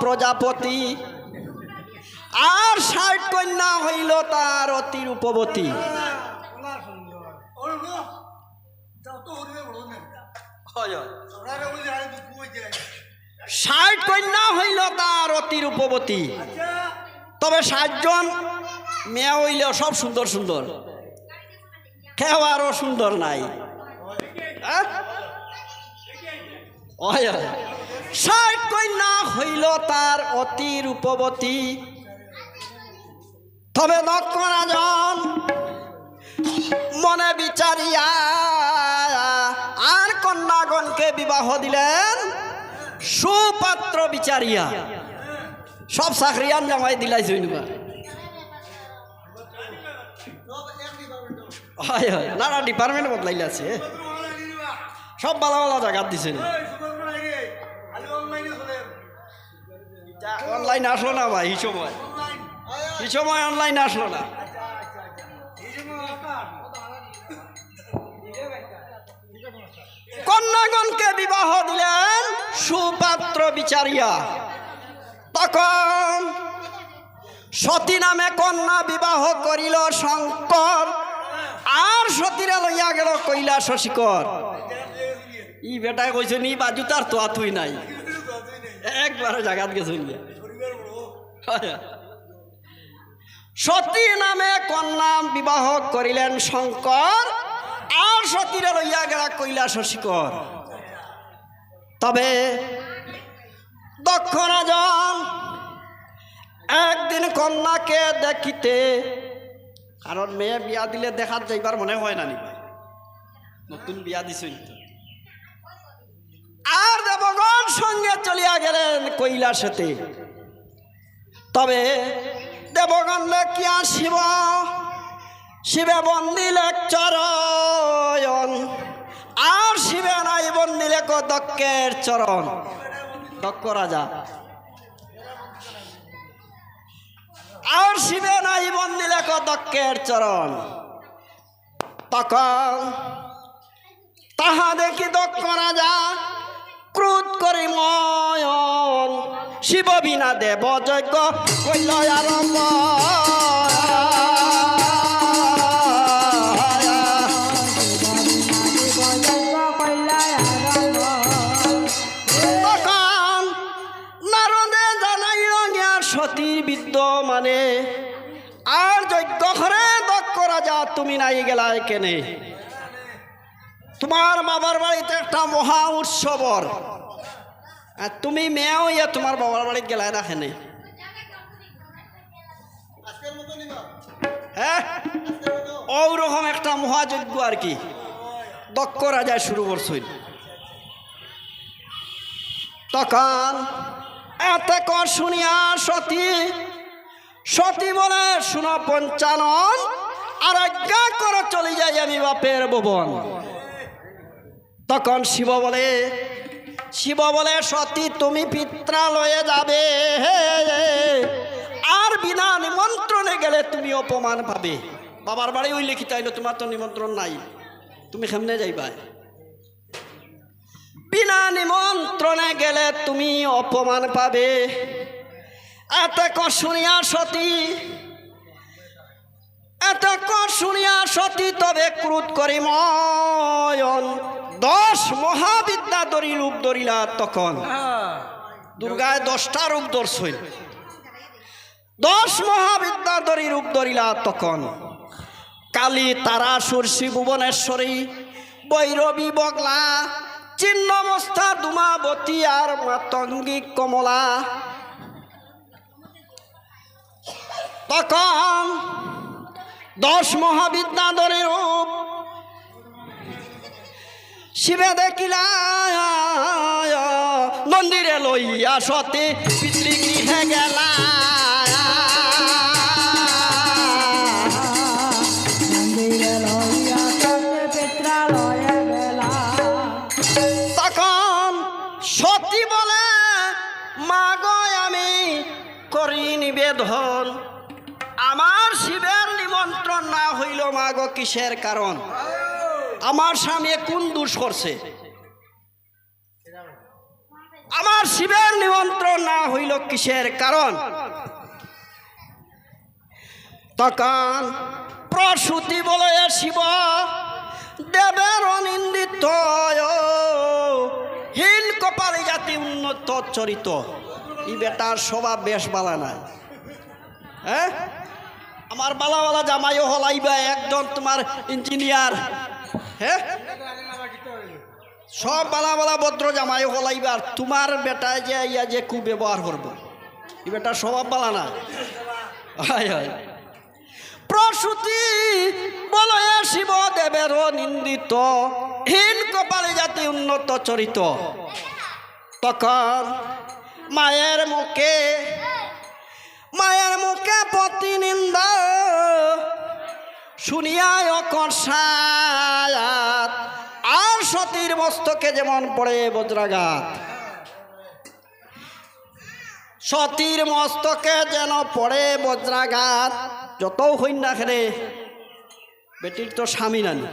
প্রজাপতি। আর ষাট কন্যা হইল তার অতি রূপবতী। ষাট কন্যা হইল তার অতি রূপবতী। তবে ষাটজন মেয়ে হইল সব সুন্দর সুন্দর। কেউ আরও সুন্দর নাই। হ্যাঁ? ষাট কন্যা হইল তার অতি রূপবতী। তবে দক্ষ মনে বিচারিয়া আর কন্যাগণকে বিবাহ দিলেন, সুপাত্র বিচারিয়া। সব চাকরিয়ান জামাই দিলাই জইনবা হয় হয় না না ডিপার্টমেন্ট বদলাইলে আছে। সব ভালো ভালো জায়গা দিছে। অনলাইন আসলো না ভাই, এই সময়। এই সময় অনলাইন আসলো না। কন্যাগণকে বিবাহ দিলেন সুপাত্র বিচারিয়া। তখন সতী নামে কন্যা বিবাহ করিল শঙ্কর, আর সতীরা লইয়া গেল কৈলাস শিকর ই বেটায় কইছে নি বাজু তার তো আতুই নাই। একবারে জাগাত গেছে সতী নামে কন্যা বিবাহ করিলেন শঙ্কর, আর সতীরা লইয়া গেলা কৈলাস শিকর তবে দক্ষ রাজন একদিন কন্যাকে দেখিতে, কারণ মেয়ে বিয়া দিলে দেখাত যাইবার মনে হয় না নিবা নতুন বিয়া দিছই তো। আর দেবগণ সঙ্গে চলিয়া গেলেন কৈলাসেতে। তবে দেবগণ লেখিয়া শিব শিবে বন্দিলে চরণ। আর শিবে নাই বন্দিলে ক দক্ষের চরণ। দক্ষ রাজা। আর শিবে নাই বন্দিলে ক দক্ষের চরণ। তখন তাহা দেখি দক্ষ রাজা ক্রোধ করি ময়ন শিব বিনা দেব যজ্ঞ কইল আরম্ভ সতীর বিদ্য মানে। আর যজ্ঞ ঘরে দক্ষ রাজা তুমি নাই গেলায় কেনে? তোমার বাবার বাড়িতে একটা মহা উৎসবর। আর তুমি মেয়েও ইয়া তোমার বাবার বাড়িতে গেলায় না কেনে হ্যাঁ? ওরকম একটা মহাযজ্ঞ আর কি। দক্ষ রাজা শুরু করছিল তখন এতে কর শুনিয়া সতী সতী বলে, শুন পঞ্চানন আর আজ্ঞা করে চলে যাই আমি বাপের ভবন। তখন শিব বলে শিব বলে, সতী, তুমি পিত্রালয়ে যাবে। আর বিনা নিমন্ত্রণে গেলে তুমি অপমান পাবে। বাবার বাড়ি ওই লিখিত আইলো, তোমার তো নিমন্ত্রণ নাই। তুমি কেমনে যাইবা? বিনা নিমন্ত্রণে গেলে তুমি অপমান পাবে। এত শুনিয়া সতী এত শুনিয়া সতী তবে ক্রোধ করি ময়ন দশ মহাবিদ্যা দরি রূপ ধরিলা তখন। দুর্গায় দশটা রূপ ধরছইল দশ মহাবিদ্যা দরি রূপ ধরিলা তখন। কালী তারা সুরসি ভুবনেশ্বরী বৈরবী বগলা চিহ্নমস্তা দুমাবতী আর মাতঙ্গী কমলা। তখন দশ মহাবিদ্যাধরের রূপ। শিবে দেখিলা মন্দিরে লইয়া সতে পিতৃগৃহে গেলা। তখন সতী বলে মা গো আমি করি নিবেদন। আমার শিবের নিমন্ত্রণ না হইল মা গো কিসের কারণ? আমার স্বামী কোন দোষ করছে? আমার শিবের নিমন্ত্রণ না হইল কিসের কারণ? তখন প্রসূতি বলে শিব, দেবের অনিন্দিত হিল কপালে জাতি উন্নত, চরিত। ই বেটার স্বভাব বেশ বালা নাই। হ্যাঁ? আমার বালাওয়ালা জামাইও হলাইবা একদম তোমার ইঞ্জিনিয়ার। হ্যাঁ সব বালা বালা ভদ্র জামাই হলাইবার তোমার বেটায় যে ইয়া যে কু ব্যবহার করব। এই বেটার স্বভাব বালা না। হয় হয়। প্রসূতি বলয়ে শিব দেবের নিন্দিত, হীন কপালে জাতি উন্নত চরিত। তখন মায়ের মুখে মায়ের মুখে পতি নিন্দা শুনিয়া অকর্ষায়াত আর সতীর মস্তকে যেমন পড়ে বজ্রাঘাত। সতীর মস্তকে যেন পড়ে বজ্রাঘাত। যত হইন না খেলে বেটির তো স্বামী নানি।